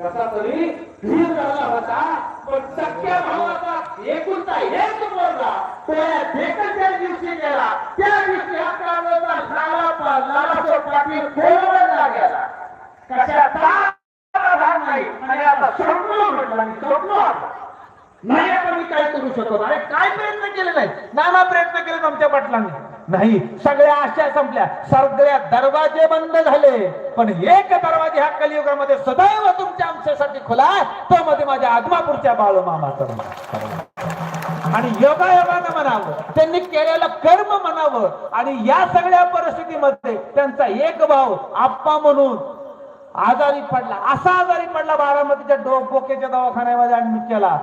कसा तरी धीर झाला होता पण सख्या भावाचा एकुलता एक मोरला तो या भेटच्या दिवशी गेला. त्या दिवशी अकराचा लाला पा- लालासाहेब पाटील कोलवडला गेला. कशाचा? आधार नाही आणि आता स्वप्न म्हटलं आणि स्वप्न नाही आता मी काय करू शकतो? अरे काय प्रयत्न केले नाही? नाना प्रयत्न केले आमच्या पाटलांनी. नाही सगळ्या आशा संपल्या. सगळ्या दरवाजे बंद झाले. पण एक दरवाजे ह्या कलियुगामध्ये सदैव तुमच्या आमच्यासाठी खुला तो मध्ये माझ्या आदमापूरच्या बाळूमामाचा आणि योगायोगानं म्हणावं त्यांनी केलेलं कर्म म्हणावं. आणि या सगळ्या परिस्थितीमध्ये त्यांचा एक भाव आप्पा म्हणून आजारी पडला. असा आजारी पडला बारामतीच्या डो बोकेच्या दवाखान्यामध्ये ऍडमिट केला.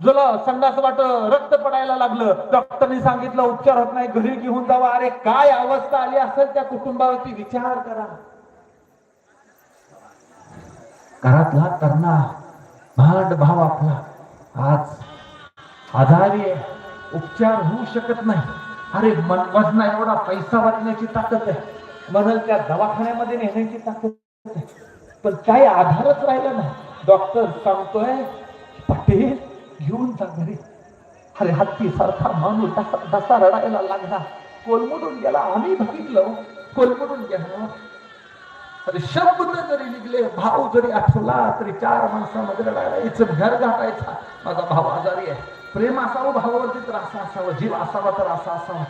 जुला संडास वाट रक्त पडायला लागलं. डॉक्टरनी सांगितलं उपचार होत नाही घरी घेऊन जावा. अरे काय अवस्था आली असेल त्या कुटुंबावरती? विचार करा. घरातला करणा भांड भाव आपला. आज आधारी आहे. उपचार होऊ शकत नाही. अरे मन वजना एवढा पैसा वाचण्याची ताकद आहे. म्हणून त्या दवाखान्यामध्ये नेण्याची ताकद आहे. पण काही आधारच राहिला नाही. डॉक्टर सांगतोय पाटील घेऊन जा घरी. अरे हत्ती सारखा माणूस दसा रडायला लागला. कोलमडून गेला. आम्ही बघितलं. कोलमडून गेला. अरे शब्द जरी निघले भाव जरी आठवला तरी चार माणसामध्ये रडायचं घर गाठायचा माझा भाव आजारी आहे. प्रेम असावं भावावरती तर असं असावं जीव असावा तर असा असावा.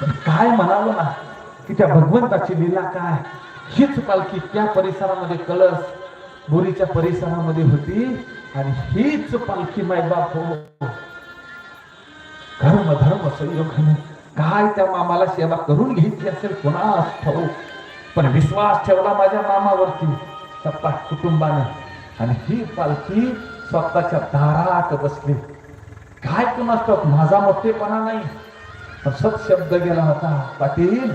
पण काय म्हणावं ना की त्या भगवंताची लीला काय? हीच पालखी त्या परिसरामध्ये कळस बोरीच्या परिसरामध्ये होती आणि हीच पालखी मायबाप हो धर्म धर्म संयोगाने काय त्या मामाला सेवा करून घ्यायची असेल कोणास ठाऊक? पण विश्वास ठेवला माझ्या मामावरती त्या कुटुंबाने. कुटुंबानं आणि ही पालखी स्वतःच्या दारात बसली. काय कुणास माझा मोठेपणा नाही. पण सत शब्द गेला होता पाटील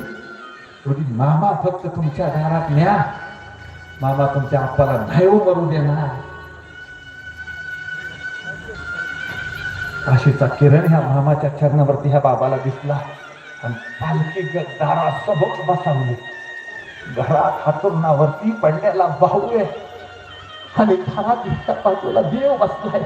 मामा फक्त तुमच्या दारात न्या. मामा तुमच्या आप्पाला दैव मरू देणार. काशीचा किरण ह्या मामाच्या चरणावरती ह्या बाबाला दिसला. आणि पालखी ग- सबक बसावली. घरात हातुरणावरती पडलेला भाऊ आहे. आणि घरात इतक्या बाजूला देव बसलाय.